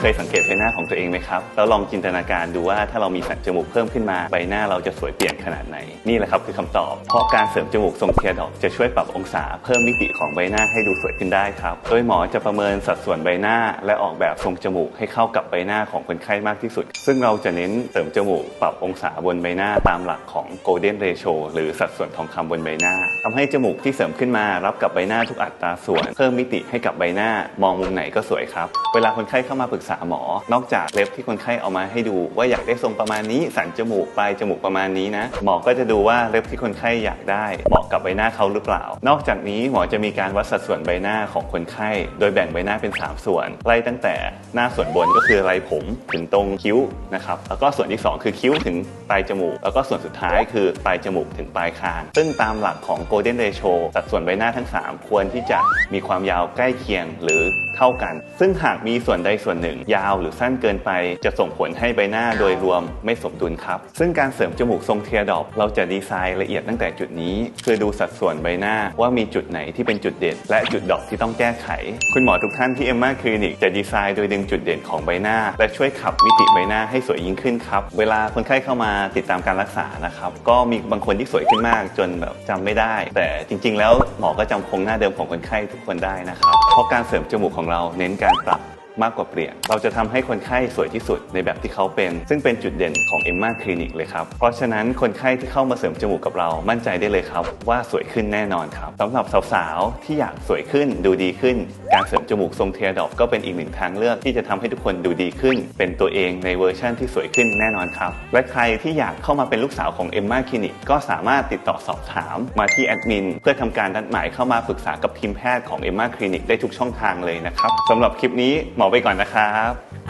เคยสังเกตใบหน้าของตัวเองไหมครับ แล้วลองจินตนาการดูว่าถ้าเรามีสันจมูกเพิ่มขึ้นมาใบหน้าเราจะสวยเปลี่ยนขนาดไหน นี่แหละครับคือคำตอบ เพราะการเสริมจมูกทรงเทียดอกจะช่วยปรับองศาเพิ่มมิติของใบหน้าให้ดูสวยขึ้นได้ครับ โดยหมอจะประเมินสัดส่วนใบหน้า และออกแบบทรงจมูกให้เข้ากับใบหน้าของคนไข้มากที่สุด ซึ่งเราจะเน้นเสริมจมูกปรับองศาบนใบหน้าตามหลักของ golden ratio หรือสัดส่วนทองคำบนใบหน้าทำให้จมูกที่เสริมขึ้นมารับกับใบหน้าทุกอัตราส่วน เพิ่มมิติให้กับใบหน้ามองมุมไหนก็สวยครับ เวลาคนไข้เข้ามาปรึกษาหมอ นอกจากเล็บที่คนไข้เอามาให้ดูว่าอยากได้ทรงประมาณนี้ สันจมูกปลายจมูกประมาณนี้นะ หมอก็จะดูว่าเล็บที่คนไข้อยากได้เหมาะกับใบหน้าเขาหรือเปล่า นอกจากนี้หมอจะมีการวัดสัดส่วนใบหน้าของคนไข้ โดยแบ่งใบหน้าเป็น 3 ส่วนไล่ตั้งแต่หน้าส่วนบนก็คือไรผมถึงตรงคิ้วนะครับแล้วก็ส่วนที่ 2 คือคิ้วถึงปลายจมูก แล้วก็ส่วนสุดท้ายคือปลายจมูกถึงปลายคาง ซึ่งตามหลักของ golden ratio สัดส่วนใบหน้าทั้ง 3 ควรที่จะมีความยาวใกล้เคียงหรือเท่ากัน ซึ่งหากมีส่วนใดส่วนหนึ่งยาวหรือสั้นเกินไป จะส่งผลให้ใบหน้าโดยรวมไม่สมดุลครับ ซึ่งการเสริมจมูกทรงเทียดอปเราจะดีไซน์ละเอียดตั้งแต่จุดนี้ คือดูสัดส่วนใบหน้าว่ามีจุดไหนที่เป็นจุดเด่นและจุดดอกที่ต้องแก้ไข คุณหมอทุกท่านที่เอ็มมาคลินิกจะดีไซน์โดยดึงจุดเด่นของใบหน้า และช่วยขับมิติใบหน้าให้สวยยิ่งขึ้นครับ เวลาคนไข้เข้ามาติดตามการรักษานะครับ ก็มีบางคนที่สวยขึ้นมากจนแบบจำไม่ได้ แต่จริง ๆ แล้วหมอก็จำโครงหน้าเดิมของคนไข้ทุกคนได้นะครับ เพราะการเสริมจมูกของเราเน้นการปรับ มากกว่าเปลี่ยน เราจะทำให้คนไข้สวยที่สุดในแบบที่เขาเป็น ซึ่งเป็นจุดเด่นของ e m m a Clinic เลยครับ เพราะฉะนั้นคนไข้ที่เข้ามาเสริมจมูกกับเรามั่นใจได้เลยครับ ว่าสวยขึ้นแน่นอนครับสำหรับสาวๆ ที่อยากสวยขึ้นดูดีขึ้น การเสริมจมูกทรงเทียดอกก็เป็นอีกหนึ่งทางเลือกที่จะทำให้ทุกคนดูดีขึ้น เป็นตัวเองในเวอร์ชั่นที่สวยขึ้นแน่นอนครับและใครที่อยากเข้ามาเป็นลูกสาวของ e m m a Clinic ก็สามารถติดต่อสอบถามมาที่แอดมินเพื่อทำการนัดหมายเข้ามาปรึกษากับทีมแพทย์ของ e m m a Clinic ได้ทุกช่องทางเลยนะครับสำหรับคลิปนี้หมอไปก่อนนะครับ